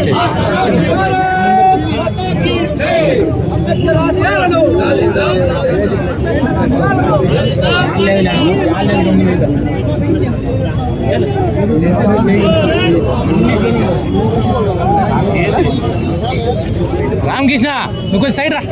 వచ్చేసి రామకృష్ణ నువ్వు కొంచెం సైడ్ రా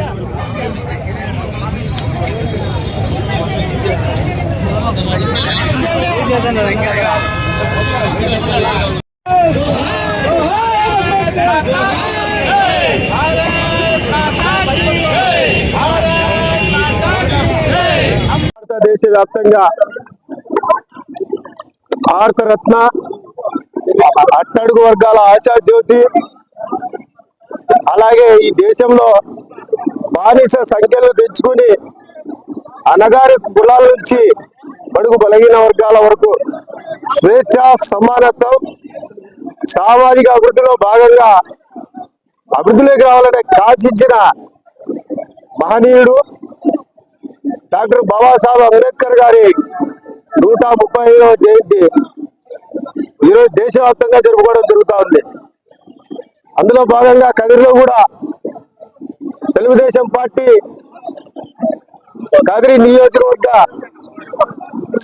భారతదేశ వ్యాప్తంగా భారతరత్న అట్టడుగు వర్గాల ఆశా జ్యోతి అలాగే ఈ దేశంలో బానిస సంఖ్యలు తెచ్చుకుని అనగారి కులాల నుంచి బడుగు బలహీన వర్గాల వరకు స్వేచ్ఛ సమానత్వం సామాజిక అభివృద్ధిలో భాగంగా అభివృద్ధిలోకి రావాలని కాంక్షించిన మహనీయుడు డాక్టర్ బాబాసాహెబ్ అంబేద్కర్ గారి నూట ముప్పై ఐదవ జయంతి ఈరోజు దేశవ్యాప్తంగా జరుపుకోవడం జరుగుతూ ఉంది. అందులో భాగంగా కదిరిలో కూడా తెలుగుదేశం పార్టీ కదిరి నియోజకవర్గ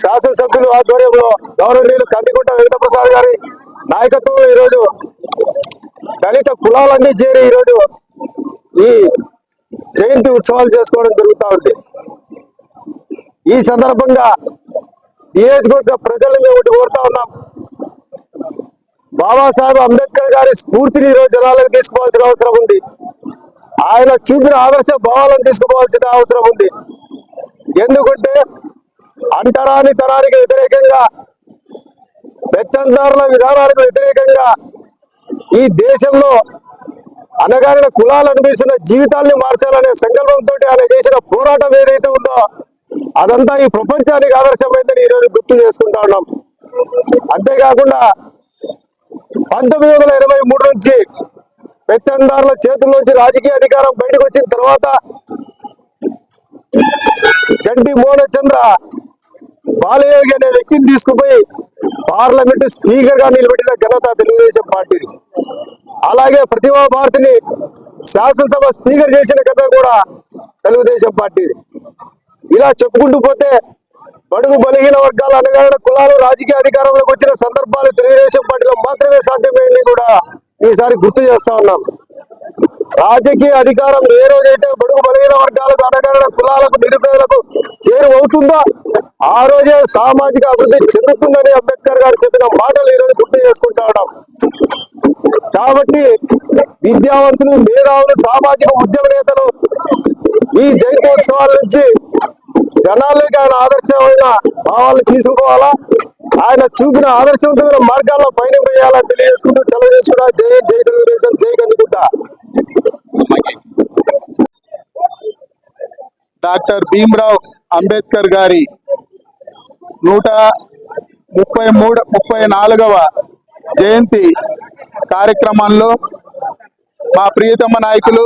శాసనసభ్యులు ఆధ్వర్యంలో గౌరవనీయులు కందికుంట వెంకటప్రసాద్ గారి నాయకత్వంలో ఈరోజు దళిత కులాలన్నీ చేరి ఈరోజు ఈ జయంతి ఉత్సవాలు చేసుకోవడం జరుగుతూ ఉంది. ఈ సందర్భంగా నియోజకవర్గ ప్రజలను మేము ఒకటి కోరుతా ఉన్నాం. బాబాసాహెబ్ అంబేద్కర్ గారి స్ఫూర్తిని ఈరోజు జనాలకు తీసుకోవాల్సిన అవసరం ఉంది. ఆయన చూపిన ఆదర్శ భావాలను తీసుకోవాల్సిన అవసరం ఉంది. ఎందుకంటే అంటరాని తరానికి వ్యతిరేకంగా పెత్తందారుల విధానాలకు వ్యతిరేకంగా ఈ దేశంలో అనగారిన కులాలు అనిపిస్తున్న జీవితాల్ని మార్చాలనే సంకల్పంతో ఆయన చేసిన పోరాటం ఏదైతే ఉందో అదంతా ఈ ప్రపంచానికి ఆదర్శమైందని ఈరోజు గుర్తు చేసుకుంటా ఉన్నాం. అంతేకాకుండా పంతొమ్మిది వందల ఇరవై మూడు నుంచి పెత్తందారుల చేతుల్లోంచి రాజకీయ అధికారం బయటకు వచ్చిన తర్వాత గంటి మోహనచంద్ర బాలయోగి అనే వ్యక్తిని తీసుకుపోయి పార్లమెంట్ స్పీకర్గా నిలబెట్టిన ఘనత తెలుగుదేశం పార్టీది. అలాగే ప్రతిభా భారతిని శాసనసభ స్పీకర్ చేసిన ఘనత కూడా తెలుగుదేశం పార్టీది. ఇలా చెప్పుకుంటూ పోతే బడుగు బలహీన వర్గాల అనగా కులాలు రాజకీయ అధికారంలోకి వచ్చిన సందర్భాలు తెలుగుదేశం పార్టీలో మాత్రమే సాధ్యమైంది కూడా ఈసారి గుర్తు చేస్తా ఉన్నాం. రాజకీయ అధికారం ఏ రోజైతే బడుగు బలహీన వర్గాలకు అడగడ కులాలకు నిరుపేదలకు చేరువవుతుందో ఆ రోజే సామాజిక అభివృద్ధి చెందుతుందని అంబేద్కర్ గారు చెప్పిన మాటలు ఈరోజు గుర్తు చేసుకుంటా ఉన్నాం. కాబట్టి విద్యావంతులు మేధావులు సామాజిక ఉద్యమ నేతలు ఈ జయంతి ఉత్సవాల నుంచి జనాల్లోకి ఆయన ఆదర్శమైన భావాలను తీసుకుపోవాలా? ఆయన చూపిన ఆదర్శవంతమైన మార్గాల్లో పయనం వేయాలని తెలియజేసుకుంటూ సెలవు చేసుకుంటా. జై జై తెలుగుదేశం జై కందుకుంటా డాక్టర్ భీమ్రావ్ అంబేద్కర్ గారి నూట ముప్పై మూడు ముప్పై నాలుగవ జయంతి కార్యక్రమంలో మా ప్రియతమ నాయకులు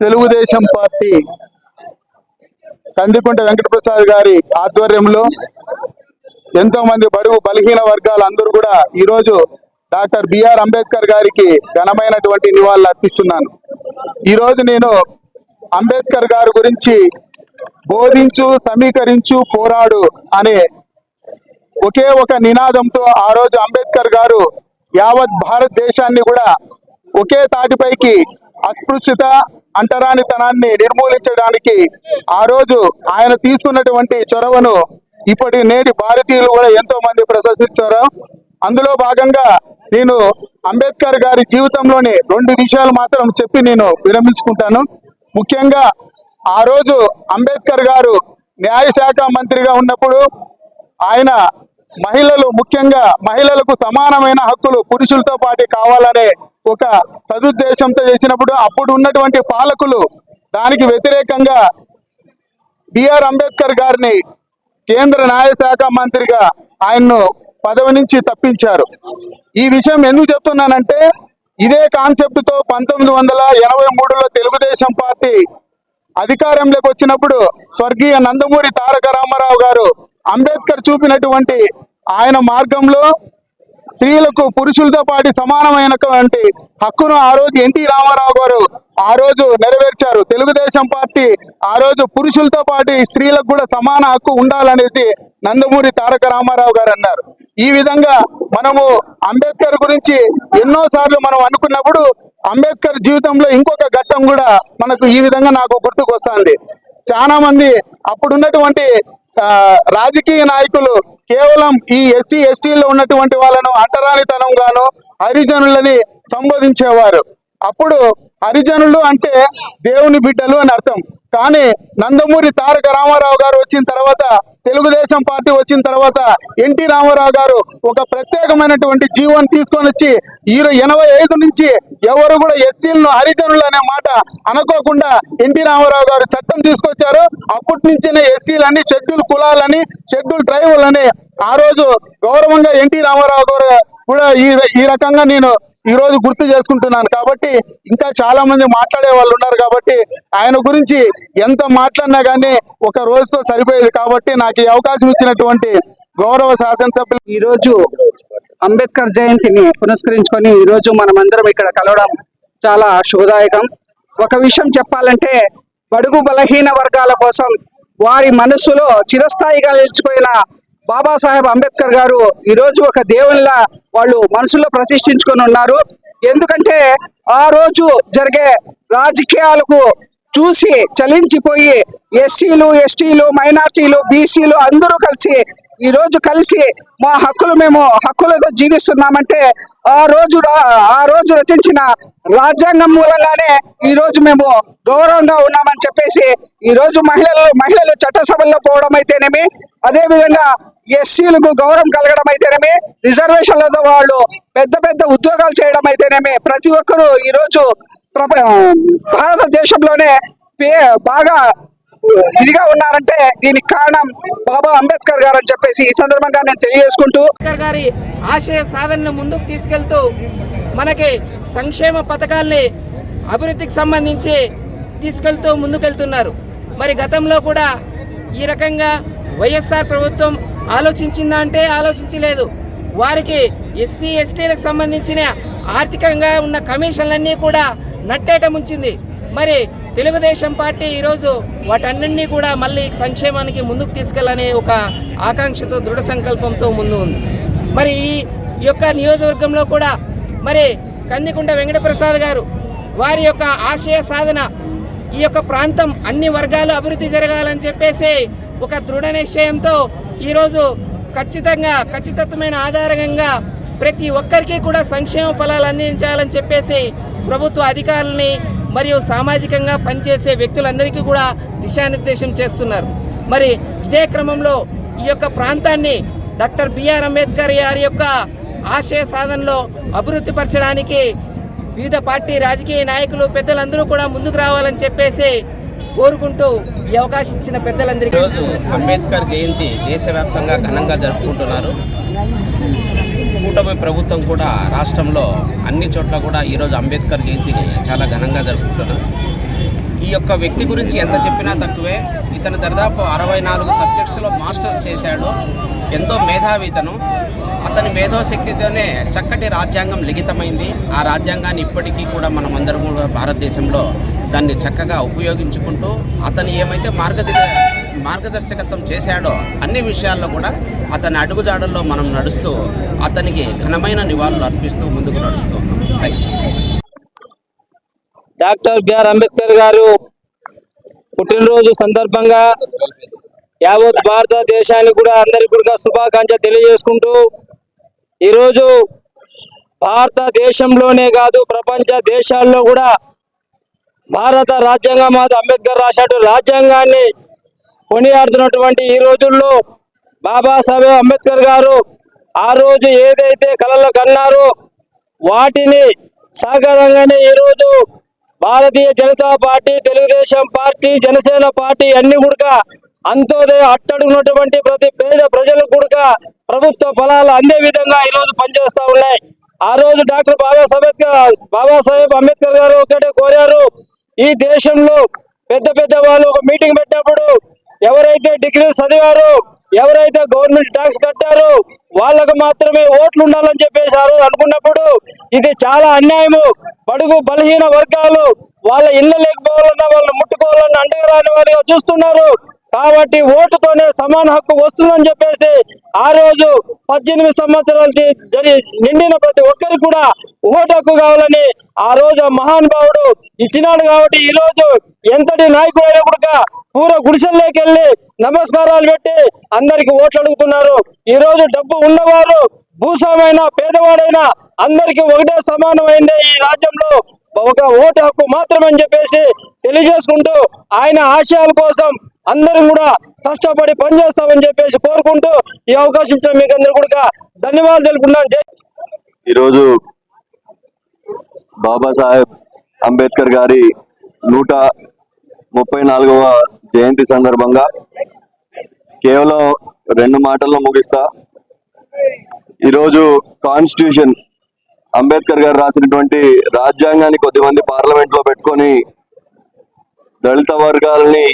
తెలుగుదేశం పార్టీ కందికుంట వెంకటప్రసాద్ గారి ఆధ్వర్యంలో ఎంతో మంది బడుగు బలహీన వర్గాలు అందరూ కూడా ఈరోజు డాక్టర్ బిఆర్ అంబేద్కర్ గారికి ఘనమైనటువంటి నివాళులు అర్పిస్తున్నాను. ఈరోజు నేను అంబేద్కర్ గారి గురించి బోధించు సమీకరించు పోరాడు అనే ఒకే ఒక నినాదంతో ఆ రోజు అంబేద్కర్ గారు యావత్ భారతదేశాన్ని కూడా ఒకే తాటిపైకి అస్పృశ్యత అంటరానితనాన్ని నిర్మూలించడానికి ఆ రోజు ఆయన తీసుకున్నటువంటి చొరవను ఇప్పటి నేటి భారతీయులు కూడా ఎంతో మంది ప్రశంసిస్తారు. అందులో భాగంగా నేను అంబేద్కర్ గారి జీవితంలోని రెండు విషయాలు మాత్రం చెప్పి నేను విరమించుకుంటాను. ముఖ్యంగా ఆ రోజు అంబేద్కర్ గారు న్యాయశాఖ మంత్రిగా ఉన్నప్పుడు ఆయన మహిళలు ముఖ్యంగా మహిళలకు సమానమైన హక్కులు పురుషులతో పాటు కావాలనే ఒక సదుద్దేశంతో చేసినప్పుడు అప్పుడు ఉన్నటువంటి పాలకులు దానికి వ్యతిరేకంగా బిఆర్ అంబేద్కర్ గారిని కేంద్ర న్యాయశాఖ మంత్రిగా ఆయన్ను పదవి నుంచి తప్పించారు. ఈ విషయం ఎందుకు చెప్తున్నానంటే ఇదే కాన్సెప్ట్తో పంతొమ్మిది వందల ఎనభై మూడులో తెలుగుదేశం పార్టీ అధికారంలోకి వచ్చినప్పుడు స్వర్గీయ నందమూరి తారక రామారావు గారు అంబేద్కర్ చూపినటువంటి ఆయన మార్గంలో స్త్రీలకు పురుషులతో పాటు సమానమైనటువంటి హక్కును ఆ రోజు ఎన్టీ రామారావు గారు ఆ రోజు నెరవేర్చారు. తెలుగుదేశం పార్టీ ఆ రోజు పురుషులతో పాటు స్త్రీలకు కూడా సమాన హక్కు ఉండాలనేసి నందమూరి తారక రామారావు గారు అన్నారు. ఈ విధంగా మనము అంబేద్కర్ గురించి ఎన్నో సార్లు మనం అనుకున్నప్పుడు అంబేద్కర్ జీవితంలో ఇంకొక ఘట్టం కూడా మనకు ఈ విధంగా నాకు గుర్తుకొస్తుంది. చాలా మంది అప్పుడున్నటువంటి రాజకీయ నాయకులు కేవలం ఈ ఎస్సీ ఎస్టీలో ఉన్నటువంటి వాళ్ళను అంటరానితనం గాను హరిజనులని సంబోధించేవారు. అప్పుడు హరిజనులు అంటే దేవుని బిడ్డలు అని అర్థం. కానీ నందమూరి తారక రామారావు గారు వచ్చిన తర్వాత తెలుగుదేశం పార్టీ వచ్చిన తర్వాత ఎన్టీ రామారావు గారు ఒక ప్రత్యేకమైనటువంటి జీవన్ తీసుకొని వచ్చి ఈ ఎనభై ఐదు నుంచి ఎవరు కూడా ఎస్సీలను హరిజనులు అనే మాట అనుకోకుండా ఎన్టీ రామారావు గారు చట్టం తీసుకొచ్చారు. అప్పటి నుంచినే ఎస్సీలని షెడ్యూల్ కులాలని షెడ్యూల్ ట్రైబులని ఆ రోజు గౌరవంగా ఎన్టీ రామారావు గారు కూడా ఈ ఈ రకంగా నేను ఈ రోజు గుర్తు చేసుకుంటున్నాను. కాబట్టి ఇంకా చాలా మంది మాట్లాడే వాళ్ళు ఉన్నారు కాబట్టి ఆయన గురించి ఎంత మాట్లాడినా కానీ ఒక రోజుతో సరిపోయేది. కాబట్టి నాకు ఈ అవకాశం ఇచ్చినటువంటి గౌరవ శాసనసభ్యులు ఈ రోజు అంబేద్కర్ జయంతిని పురస్కరించుకొని ఈ రోజు మనమందరం ఇక్కడ కలవడం చాలా శుభదాయకం ఒక విషయం చెప్పాలంటే బడుగు బలహీన వర్గాల కోసం వారి మనస్సులో చిరస్థాయిగా నిలిచిపోయిన బాబాసాహెబ్ అంబేద్కర్ గారు ఈరోజు ఒక దేవునిలా వాళ్ళు మనసులో ప్రతిష్ఠించుకొని ఉన్నారు. ఎందుకంటే ఆ రోజు జరిగే రాజకీయాలకు చూసి చలించిపోయి ఎస్సీలు ఎస్టీలు మైనార్టీలు బీసీలు అందరూ కలిసి ఈరోజు కలిసి మా హక్కులు మేము హక్కులతో జీవిస్తున్నామంటే ఆ రోజు ఆ రోజు రచించిన రాజ్యాంగం మూలంగానే ఈరోజు మేము గౌరవంగా ఉన్నామని చెప్పేసి ఈరోజు మహిళలు మహిళలు చట్టసభల్లో పోవడం అయితేనేమి అదే విధంగా ఎస్సీలకు గౌరవం కలగడం అయితేనేమి రిజర్వేషన్లతో వాళ్ళు పెద్ద పెద్ద ఉద్యోగాలు చేయడం అయితేనేమి ప్రతి ఒక్కరూ ఈరోజు ప్రప భారతదేశంలోనే పే బాగా ఇదిగా ఉన్నారంటే దీనికి కారణం బాబా అంబేద్కర్ గారు అని చెప్పేసి ఈ సందర్భంగా నేను తెలియజేసుకుంటూ అంబేద్కర్ గారి ఆశయ సాధనను ముందుకు తీసుకెళ్తూ మనకి సంక్షేమ పథకాల్ని అభివృద్ధికి సంబంధించి తీసుకెళ్తూ ముందుకెళ్తున్నారు. మరి గతంలో కూడా ఈ రకంగా వైఎస్ఆర్ ప్రభుత్వం ఆలోచించిందా అంటే ఆలోచించలేదు. వారికి ఎస్సీ ఎస్టీలకు సంబంధించిన ఆర్థికంగా ఉన్న కమిషన్లన్నీ కూడా నట్టేట ముంచింది. మరి తెలుగుదేశం పార్టీ ఈరోజు వాటన్నింటినీ కూడా మళ్ళీ సంక్షేమానికి ముందుకు తీసుకెళ్ళనే ఒక ఆకాంక్షతో దృఢ సంకల్పంతో ముందు ఉంది. మరి ఈ ఈ యొక్క నియోజకవర్గంలో కూడా మరి కందికుంట వెంకటప్రసాద్ గారు వారి యొక్క ఆశయ సాధన ఈ యొక్క ప్రాంతం అన్ని వర్గాలు అభివృద్ధి జరగాలని చెప్పేసి ఒక దృఢ నిశ్చయంతో ఈరోజు ఖచ్చితంగా ఖచ్చితత్వమైన ఆధారంగా ప్రతి ఒక్కరికి కూడా సంక్షేమ ఫలాలు అందించాలని చెప్పేసి ప్రభుత్వ అధికారులని మరియు సామాజికంగా పనిచేసే వ్యక్తులందరికీ కూడా దిశానిర్దేశం చేస్తున్నారు. మరి ఇదే క్రమంలో ఈ యొక్క ప్రాంతాన్ని డాక్టర్ బిఆర్ అంబేద్కర్ గారి యొక్క ఆశయ సాధనలో అభివృద్ధి పరచడానికి వివిధ పార్టీ రాజకీయ నాయకులు పెద్దలందరూ కూడా ముందుకు రావాలని చెప్పేసి కోరుకుంటూ ఈ అవకాశం ఇచ్చిన పెద్దలందరికీ ఈరోజు అంబేద్కర్ జయంతి దేశవ్యాప్తంగా ఘనంగా జరుపుకుంటున్నారు. కూటమి ప్రభుత్వం కూడా రాష్ట్రంలో అన్ని చోట్ల కూడా ఈరోజు అంబేద్కర్ జయంతిని చాలా ఘనంగా జరుపుకుంటున్నారు. ఈ యొక్క వ్యక్తి గురించి ఎంత చెప్పినా తక్కువే. ఇతను దాదాపు అరవై నాలుగు సబ్జెక్ట్స్లో మాస్టర్స్ చేశాడు. ఎంతో మేధావి ఇతను. అతని మేధోశక్తితోనే చక్కటి రాజ్యాంగం లిఖితమైంది. ఆ రాజ్యాంగాన్ని ఇప్పటికీ కూడా మనం కూడా భారతదేశంలో దాన్ని చక్కగా ఉపయోగించుకుంటూ అతను ఏమైతే మార్గది మార్గదర్శకత్వం చేశాడో అన్ని విషయాల్లో కూడా అతని అడుగుజాడల్లో మనం నడుస్తూ అతనికి ఘనమైన నివాళులు అర్పిస్తూ ముందుకు నడుస్తూ డాక్టర్ బిఆర్ అంబేద్కర్ గారు పుట్టినరోజు సందర్భంగా యావత్ భారతదేశానికి కూడా అందరి కూడా శుభాకాంక్షలు తెలియజేసుకుంటూ ఈరోజు భారతదేశంలోనే కాదు ప్రపంచ దేశాల్లో కూడా భారత రాజ్యాంగం మాత అంబేద్కర్ రాశాడు. రాజ్యాంగాన్ని కొనియాడుతున్నటువంటి ఈ రోజుల్లో బాబాసాహెబ్ అంబేద్కర్ గారు ఆ రోజు ఏదైతే కళలు కన్నారో వాటిని సాకారంగానే ఈరోజు Bharatiya Janata party Telugu Desam party Janasena party అన్ని కూడా అంతోదయ అట్టడుగున్నటువంటి ప్రతి పేద ప్రజలకు కూడా ప్రభుత్వ ఫలాలు అందే విధంగా ఈ రోజు ఉన్నాయి. ఆ రోజు డాక్టర్ బాబాసాహెబ్ అంబేద్కర్ బాబాసాహెబ్ అంబేద్కర్ గారు ఒకటే కోరారు. ఈ దేశంలో పెద్ద పెద్ద వాళ్ళు ఒక మీటింగ్ పెట్టినప్పుడు ఎవరైతే డిగ్రీ చదివారో ఎవరైతే గవర్నమెంట్ ట్యాక్స్ కట్టారో వాళ్ళకు మాత్రమే ఓట్లు ఉండాలని చెప్పేసి ఆ రోజు అనుకున్నప్పుడు ఇది చాలా అన్యాయము. బడుగు బలహీన వర్గాలు వాళ్ళ ఇళ్ళ లేకపోవాలన్నా వాళ్ళని ముట్టుకోవాలన్నా అండగా రాని వారిగా చూస్తున్నారు. కాబట్టి ఓటుతోనే సమాన హక్కు వస్తుందని చెప్పేసి ఆ రోజు పద్దెనిమిది సంవత్సరాలకి జరి నిండిన ప్రతి ఒక్కరికి కూడా ఓటు హక్కు కావాలని ఆ రోజు ఆ మహానుభావుడు ఇచ్చినాడు కాబట్టి ఈ రోజు ఎంతటి నాయకుడైనా కూడా పూర గుడిసెల్లోకి వెళ్ళి నమస్కారాలు పెట్టి అందరికి ఓట్లు అడుగుతున్నారు. ఈ రోజు డబ్బు ఉన్నవారు భూస్వామైన పేదవాడైనా అందరికి ఒకటే సమానమైందే ఈ రాజ్యంలో. ఒక ఓటు హక్కు మాత్రమని చెప్పేసి తెలియజేసుకుంటూ ఆయన ఆశయాల కోసం అందరం కూడా కష్టపడి పనిచేస్తామని చెప్పేసి కోరుకుంటూ ఈ అవకాశం ఇచ్చిన మీకు అందరూ కూడా ధన్యవాదాలు తెలుపుకున్నాను ఈరోజు బాబాసాహెబ్ అంబేద్కర్ గారి నూట ముప్పై నాలుగవ జయంతి సందర్భంగా కేవలం రెండు మాటల్లో ముగిస్తా. ఈరోజు కాన్స్టిట్యూషన్ అంబేద్కర్ గారు రాసినటువంటి రాజ్యాంగాన్ని కొద్దిమంది పార్లమెంట్లో పెట్టుకొని దళిత వర్గాలని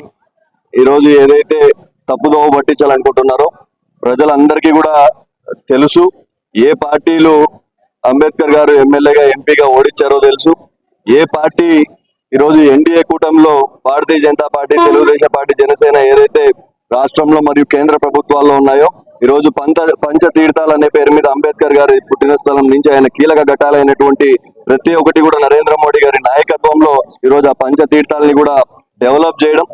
ఈరోజు ఏదైతే తప్పుదోవ పట్టించాలనుకుంటున్నారో ప్రజలందరికీ కూడా తెలుసు ఏ పార్టీలు అంబేద్కర్ గారు ఎమ్మెల్యేగా ఎంపీగా ఓడించారో తెలుసు. ఏ పార్టీ ఈరోజు ఎన్డీఏ కూటమిలో భారతీయ జనతా పార్టీ తెలుగుదేశం పార్టీ జనసేన ఏదైతే రాష్ట్రంలో మరియు కేంద్ర ప్రభుత్వాల్లో ఉన్నాయో ఈరోజు పంచ పంచ తీర్థాలు అనే పేరు మీద అంబేద్కర్ గారి పుట్టిన స్థలం నుంచి ఆయన కీలక ఘట్టాలైనటువంటి ప్రతి ఒక్కటి కూడా నరేంద్ర మోడీ గారి నాయకత్వంలో ఈరోజు ఆ పంచ తీర్థాలని కూడా డెవలప్ చేయడం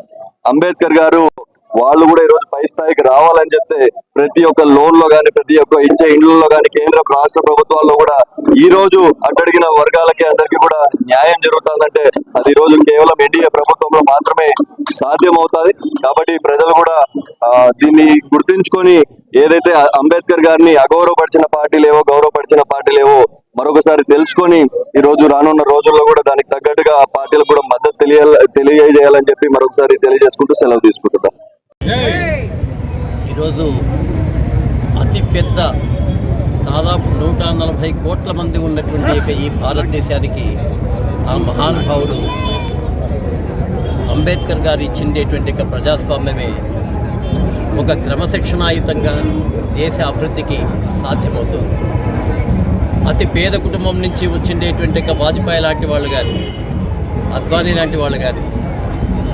అంబేద్కర్ గారు వాళ్ళు కూడా ఈ రోజు పై స్థాయికి రావాలని చెప్తే ప్రతి ఒక్క లోన్లో గాని ప్రతి ఒక్క ఇచ్చే ఇండ్లలో గాని కేంద్ర రాష్ట్ర ప్రభుత్వాల్లో కూడా ఈ రోజు అట్టడిగిన వర్గాలకి అందరికీ కూడా న్యాయం జరుగుతుందంటే అది ఈ రోజు కేవలం ఎన్డీఏ ప్రభుత్వంలో మాత్రమే సాధ్యం అవుతుంది కాబట్టి ప్రజలు కూడా దీన్ని గుర్తించుకొని ఏదైతే అంబేద్కర్ గారిని అగౌరవపరిచిన పార్టీలేవో గౌరవపరిచిన పార్టీలేవో మరొకసారి తెలుసుకొని ఈ రోజు రానున్న రోజుల్లో కూడా దానికి తగ్గట్టుగా ఆ పార్టీలకు కూడా మద్దతు తెలియ తెలియజేయాలని చెప్పి మరొకసారి తెలియజేసుకుంటూ సెలవు తీసుకుంటున్నాం. ఈరోజు అతిపెద్ద దాదాపు నూట నలభై కోట్ల మంది ఉన్నటువంటి ఈ భారతదేశానికి ఆ మహానుభావుడు అంబేద్కర్ గారు ఇచ్చిండేటువంటి ప్రజాస్వామ్యమే ఒక క్రమశిక్షణాయుతంగా దేశ అభివృద్ధికి సాధ్యమవుతుంది. అతి పేద కుటుంబం నుంచి వచ్చిండేటువంటి యొక్క వాజ్పేయి లాంటి వాళ్ళు కానీ అద్వానీ లాంటి వాళ్ళు కానీ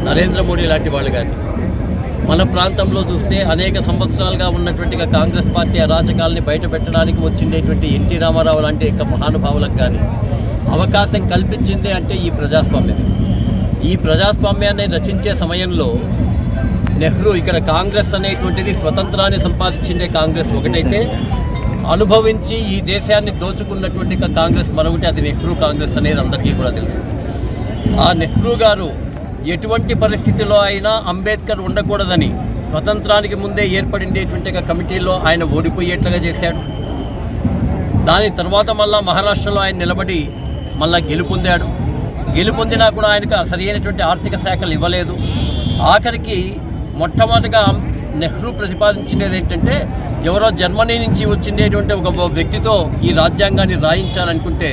నరేంద్ర మోడీ లాంటి వాళ్ళు కానీ మన ప్రాంతంలో చూస్తే అనేక సంవత్సరాలుగా ఉన్నటువంటి కాంగ్రెస్ పార్టీ అరాచకాలని బయట పెట్టడానికి వచ్చిండేటువంటి ఎన్టీ రామారావు లాంటి యొక్క మహానుభావులకు కానీ అవకాశం కల్పించింది అంటే ఈ ప్రజాస్వామ్యమే ఈ ప్రజాస్వామ్యాన్ని రచించే సమయంలో నెహ్రూ ఇక్కడ కాంగ్రెస్ అనేటువంటిది స్వతంత్రాన్ని సంపాదించిండే కాంగ్రెస్ ఒకటైతే అనుభవించి ఈ దేశాన్ని దోచుకున్నటువంటి కాంగ్రెస్ మరొకటి అది నెహ్రూ కాంగ్రెస్ అనేది అందరికీ కూడా తెలుసు. ఆ నెహ్రూ గారు ఎటువంటి పరిస్థితిలో అయినా అంబేద్కర్ ఉండకూడదని స్వతంత్రానికి ముందే ఏర్పడిండేటువంటి కమిటీలో ఆయన ఓడిపోయేట్లుగా చేశాడు. దాని తర్వాత మళ్ళా మహారాష్ట్రలో ఆయన నిలబడి మళ్ళా గెలుపొందాడు గెలుపొందినా కూడా ఆయనకు సరైనటువంటి ఆర్థిక శాఖలు ఇవ్వలేదు. ఆఖరికి మొట్టమొదటిగా నెహ్రూ ప్రతిపాదించినది ఏంటంటే ఎవరో జర్మనీ నుంచి వచ్చిండేటువంటి ఒక వ్యక్తితో ఈ రాజ్యాంగాన్ని రాయించాలనుకుంటే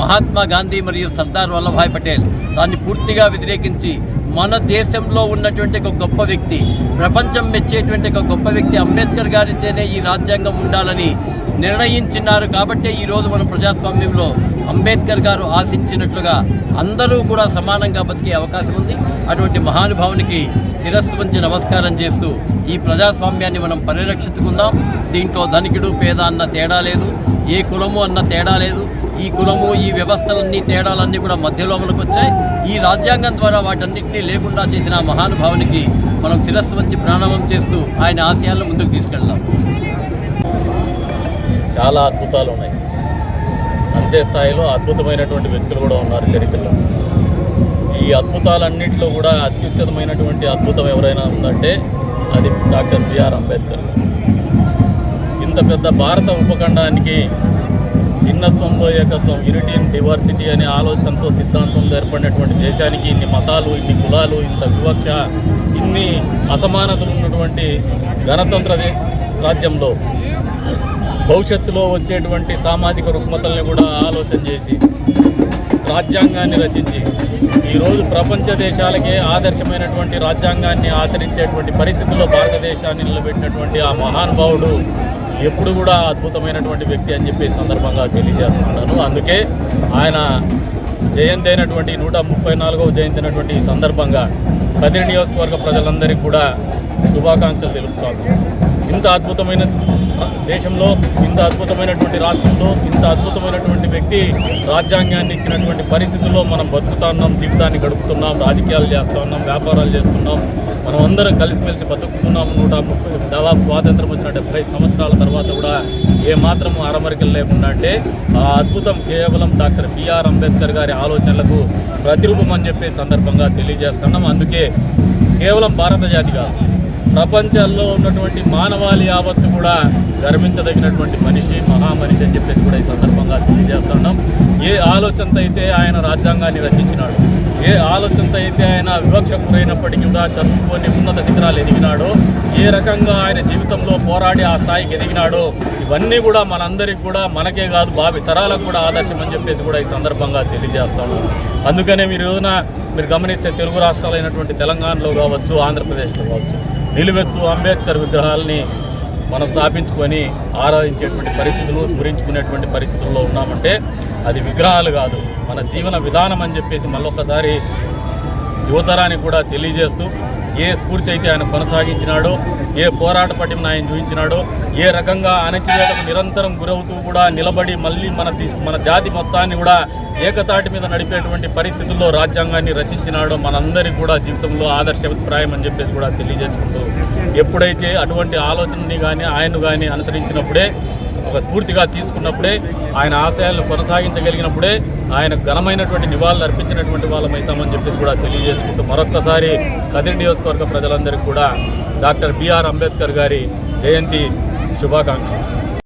మహాత్మా గాంధీ మరియు సర్దార్ వల్లభాయ్ పటేల్ దాన్ని పూర్తిగా వ్యతిరేకించి మన దేశంలో ఉన్నటువంటి ఒక గొప్ప వ్యక్తి ప్రపంచం మెచ్చేటువంటి ఒక గొప్ప వ్యక్తి అంబేద్కర్ గారితేనే ఈ రాజ్యాంగం ఉండాలని నిర్ణయించినారు. కాబట్టే ఈరోజు మనం ప్రజాస్వామ్యంలో అంబేద్కర్ గారు ఆశించినట్లుగా అందరూ కూడా సమానంగా బతికే అవకాశం ఉంది. అటువంటి మహానుభావునికి శిరస్సు వంచి నమస్కారం చేస్తూ ఈ ప్రజాస్వామ్యాన్ని మనం పరిరక్షించుకుందాం. దీంట్లో ధనికుడు పేద అన్న తేడా లేదు. ఏ కులము అన్న తేడా లేదు. ఈ కులము ఈ వ్యవస్థలన్నీ తేడాలన్నీ కూడా మధ్యలో మనకు వచ్చాయి ఈ రాజ్యాంగం ద్వారా వాటన్నిటినీ లేకుండా చేసిన మహానుభావునికి మనం శిరస్సు వంచి ప్రాణామం చేస్తూ ఆయన ఆశయాలను ముందుకు తీసుకెళ్దాం. చాలా అద్భుతాలు ఉన్నాయి. అంతే స్థాయిలో అద్భుతమైనటువంటి వ్యక్తులు కూడా ఉన్నారు చరిత్రలో. ఈ అద్భుతాలన్నింటిలో కూడా అత్యుత్తమైనటువంటి అద్భుతం ఎవరైనా ఉందంటే అది డాక్టర్ బిఆర్ అంబేద్కర్. ఇంత పెద్ద భారత ఉపఖండానికి భిన్నత్వంలో ఏకత్వం యూనిటీ ఇన్ డివర్సిటీ అనే ఆలోచనతో సిద్ధాంతంలో ఏర్పడినటువంటి దేశానికి ఇన్ని మతాలు ఇన్ని కులాలు ఇంత వివక్ష ఇన్ని అసమానతలు ఉన్నటువంటి గణతంత్ర రాజ్యంలో భవిష్యత్తులో వచ్చేటువంటి సామాజిక రుగ్మతల్ని కూడా ఆలోచన చేసి రాజ్యాంగాన్ని రచించి ఈరోజు ప్రపంచ దేశాలకే ఆదర్శమైనటువంటి రాజ్యాంగాన్ని ఆచరించేటువంటి పరిస్థితుల్లో భారతదేశాన్ని నిలబెట్టినటువంటి ఆ మహానుభావుడు ఎప్పుడు కూడా అద్భుతమైనటువంటి వ్యక్తి అని చెప్పి సందర్భంగా తెలియజేస్తున్నాను. అందుకే ఆయన జయంతి అయినటువంటి నూట ముప్పై నాలుగవ జయంతి అయినటువంటి ఈ సందర్భంగా కదిరి నియోజకవర్గ ప్రజలందరికీ కూడా శుభాకాంక్షలు తెలుపుతాను. ఇంత అద్భుతమైన దేశంలో ఇంత అద్భుతమైనటువంటి రాష్ట్రంలో ఇంత అద్భుతమైనటువంటి వ్యక్తి రాజ్యాంగాన్ని ఇచ్చినటువంటి పరిస్థితుల్లో మనం బతుకుతున్నాం జీవితాన్ని గడుపుతున్నాం రాజకీయాలు చేస్తూ ఉన్నాం వ్యాపారాలు చేస్తున్నాం మనం అందరం కలిసిమెలిసి బతుకుతున్నాం నూట ముప్పై దాదాపు స్వాతంత్రం వచ్చిన డెబ్బై సంవత్సరాల తర్వాత కూడా ఏ అరమరికలు లేకుండా అంటే ఆ అద్భుతం కేవలం డాక్టర్ బిఆర్ అంబేద్కర్ గారి ఆలోచనలకు ప్రతిరూపం అని చెప్పే సందర్భంగా తెలియజేస్తున్నాం. అందుకే కేవలం భారత జాతి కాదు ప్రపంచంలో ఉన్నటువంటి మానవాళి యావత్తు కూడా గర్వించదగినటువంటి మనిషి మహామనిషి అని చెప్పేసి కూడా ఈ సందర్భంగా తెలియజేస్తున్నాం ఏ ఆలోచనతో అయితే ఆయన రాజ్యాంగాన్ని రచించినాడు ఏ ఆలోచనతో అయితే ఆయన వివక్ష గురైనప్పటికీ కూడా చదువుకొని ఉన్నత శిఖరాలు ఎదిగినాడో ఏ రకంగా ఆయన జీవితంలో పోరాడి ఆ స్థాయికి ఎదిగినాడో ఇవన్నీ కూడా మనందరికి కూడా మనకే కాదు భావి తరాలకు కూడా ఆదర్శం అని చెప్పేసి కూడా ఈ సందర్భంగా తెలియజేస్తాను అందుకనే మీరు రోజున మీరు గమనిస్తే తెలుగు రాష్ట్రాలైనటువంటి తెలంగాణలో కావచ్చు ఆంధ్రప్రదేశ్లో కావచ్చు నిలువెత్తు అంబేద్కర్ విగ్రహాలని మనం స్థాపించుకొని ఆరాధించేటువంటి పరిస్థితులు స్ఫురించుకునేటువంటి పరిస్థితుల్లో ఉన్నామంటే అది విగ్రహాలు కాదు. మన జీవన విధానం అని చెప్పేసి మళ్ళొక్కసారి యువతరానికి కూడా తెలియజేస్తూ ఏ స్ఫూర్తి అయితే ఆయన కొనసాగించినాడో ఏ పోరాట పటిమను ఆయన చూపించినాడో ఏ రకంగా అణచివేతకు నిరంతరం గురవుతూ కూడా నిలబడి మళ్ళీ మన మన జాతి మొత్తాన్ని కూడా ఏకతాటి మీద నడిపేటువంటి పరిస్థితుల్లో రాజ్యాంగాన్ని రచించినాడో మనందరికీ కూడా జీవితంలో ఆదర్శప్రాయం అని చెప్పేసి కూడా తెలియజేసుకుంటూ ఎప్పుడైతే అటువంటి ఆలోచనని కానీ ఆయన్ను కానీ అనుసరించినప్పుడే ఒక స్ఫూర్తిగా తీసుకున్నప్పుడే ఆయన ఆశయాలను కొనసాగించగలిగినప్పుడే ఆయన ఘనమైనటువంటి నివాళులు అర్పించినటువంటి వాళ్ళం అవుతామని చెప్పేసి కూడా తెలియజేసుకుంటూ మరొక్కసారి కదిరి నియోజకవర్గ ప్రజలందరికీ కూడా డాక్టర్ బిఆర్ అంబేద్కర్ గారి జయంతి శుభాకాంక్షలు.